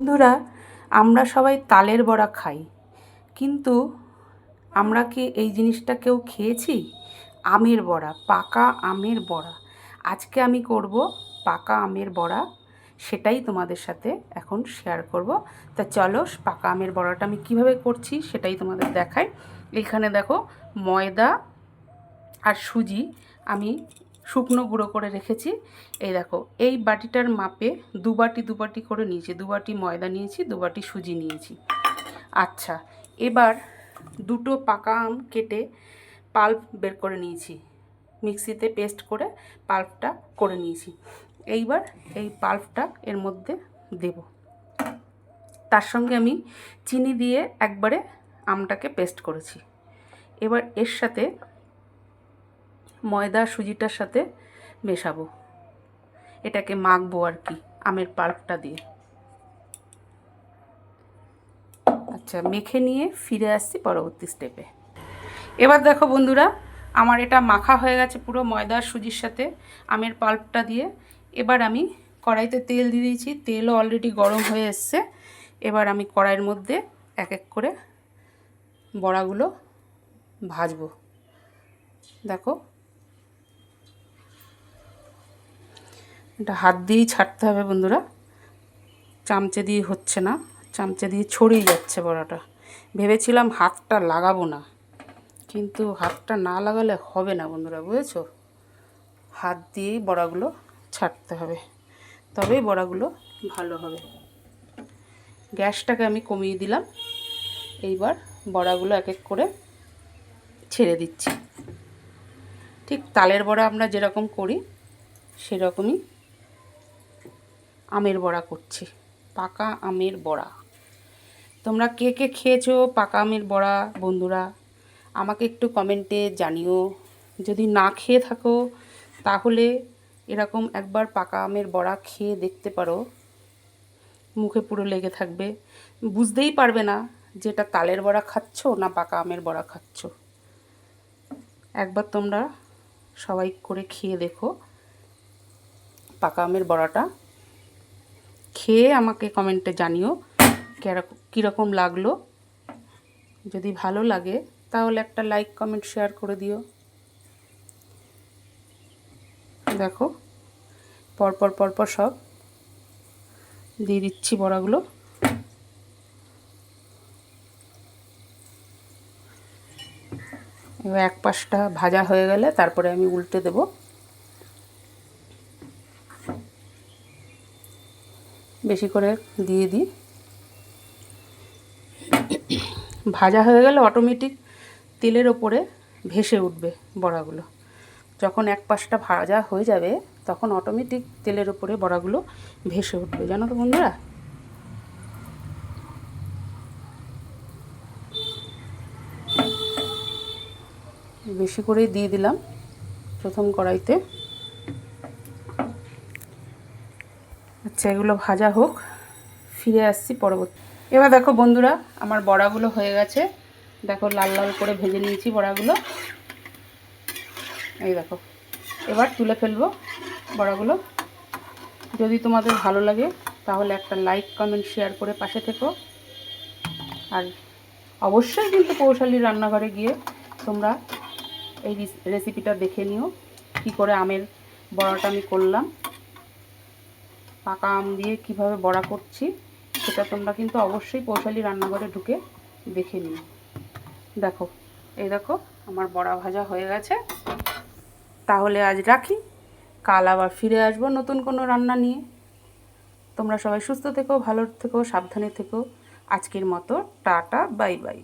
বন্ধুরা, আমরা সবাই তালের বড়া খাই, কিন্তু আমরা কি এই জিনিসটা কেউ খেয়েছি? আমের বড়া, পাকা আমের বড়া। আজকে আমি করব পাকা আমের বড়া, সেটাই তোমাদের সাথে এখন শেয়ার করব। তা চলো, পাকা আমের বড়াটা আমি কীভাবে করছি সেটাই তোমাদের দেখাই। এখানে দেখো ময়দা আর সুজি আমি শুকনো গুঁড়ো করে রেখেছি। এই দেখো, এই বাটিটার মাপে দু বাটি দু বাটি করে নিয়েছি। দু বাটি ময়দা নিয়েছি, দু বাটি সুজি নিয়েছি। আচ্ছা এবার দুটো পাকা আম কেটে পাল্প বের করে নিয়েছি। মিক্সিতে পেস্ট করে পাল্পটা করে নিয়েছি। এইবার এই পাল্পটা এর মধ্যে দেব। তার সঙ্গে আমি চিনি দিয়ে একবারে আমটাকে পেস্ট করেছি। এবার এর সাথে ময়দা, সুজিটার সাথে মেশাবো। এটাকে মাখবো আর কি, আমের পাল্পটা দিয়ে। আচ্ছা মেখে নিয়ে ফিরে আসছি পরবর্তী স্টেপে। এবার দেখো বন্ধুরা, আমার এটা মাখা হয়ে গেছে পুরো ময়দা, সুজির সাথে আমের পাল্পটা দিয়ে। এবার আমি কড়াইতে তেল দিয়ে দিয়েছি, তেলও অলরেডি গরম হয়ে এসছে। এবার আমি কড়াইয়ের মধ্যে এক এক করে বড়াগুলো ভাজবো। দেখো এটা হাত দিয়েই ছাড়তে হবে বন্ধুরা। চামচে দিয়ে হচ্ছে না, চামচে দিয়ে ছড়িয়ে যাচ্ছে বড়াটা। ভেবেছিলাম হাতটা লাগাবো না, কিন্তু হাতটা না লাগালে হবে না বন্ধুরা, বুঝেছ? হাত দিয়েই বড়াগুলো ছাড়তে হবে, তবেই বড়াগুলো ভালো হবে। গ্যাসটাকে আমি কমিয়ে দিলাম, এইবার বড়াগুলো এক এক করে ছেড়ে দিচ্ছি। ঠিক তালের বড়া আমরা যেরকম করি, সেরকমই আমের বড়া করছি। পাকা আমের বড়া। তোমরা কে কে খেয়েছো পাকা আমের বড়া, বন্ধুরা? আমাকে একটু কমেন্টে জানিও। যদি না খেয়ে থাকো, তাহলে এরকম একবার পাকা আমের বড়া খেয়ে দেখতে পারো। মুখে পুরো লেগে থাকবে। বুঝতেই পারবে না যেটা তালের বড়া খাচ্ছ না পাকা আমের বড়া খাচ্ছ। একবার তোমরা সবাই করে খেয়ে দেখো পাকা আমের বড়াটা। খেয়ে আমাকে কমেন্টে জানিও কীরকম লাগল। যদি ভালো লাগে, তাহলে একটা লাইক কমেন্ট শেয়ার করে দিও। দেখো, পরপর পরপর সব দিয়ে দিচ্ছি বড়াগুলো। এবার এক পাশটা ভাজা হয়ে গেলে তারপরে আমি উল্টে দেব। বেশি করে দিয়ে দিই। ভাজা হয়ে গেলে অটোমেটিক তেলের ওপরে ভেসে উঠবে বড়াগুলো। যখন এক পাশটা ভাজা হয়ে যাবে, তখন অটোমেটিক তেলের ওপরে বড়াগুলো ভেসে উঠবে। জানো তো বন্ধুরা? বেশি করেই দিয়ে দিলাম প্রথম কড়াইতে। আচ্ছা এগুলো ভাজা হোক। ফিরে আসছি পরবর্তী। এবার দেখো বন্ধুরা, আমার বড়াগুলো হয়ে গেছে। দেখো, লাল লাল করে ভেজে নিয়েছি বড়াগুলো। এই দেখো, এবার তুলে ফেলব বড়াগুলো। যদি তোমাদের ভালো লাগে, তাহলে একটা লাইক, কমেন্ট, শেয়ার করে পাশে থেকো। আর অবশ্যই কিন্তু কৌশালীর রান্নাঘরে গিয়ে তোমরা এই রেসিপিটা দেখে নিও, কি করে আমের বড়াটা আমি করলাম। পাকা আম দিয়ে কীভাবে বড়া করছি, সেটা তোমরা কিন্তু অবশ্যই পৌশালী রান্নাঘরে ঢুকে দেখে নিও। দেখো, এই দেখো, আমার বড়া ভাজা হয়ে গেছে। তাহলে আজ রাখি। কাল আবার ফিরে আসব নতুন কোনো রান্না নিয়ে। তোমরা সবাই সুস্থ থেকো, ভালো থেকো, সাবধানে থেকো। আজকের মতো টাটা, বাই বাই।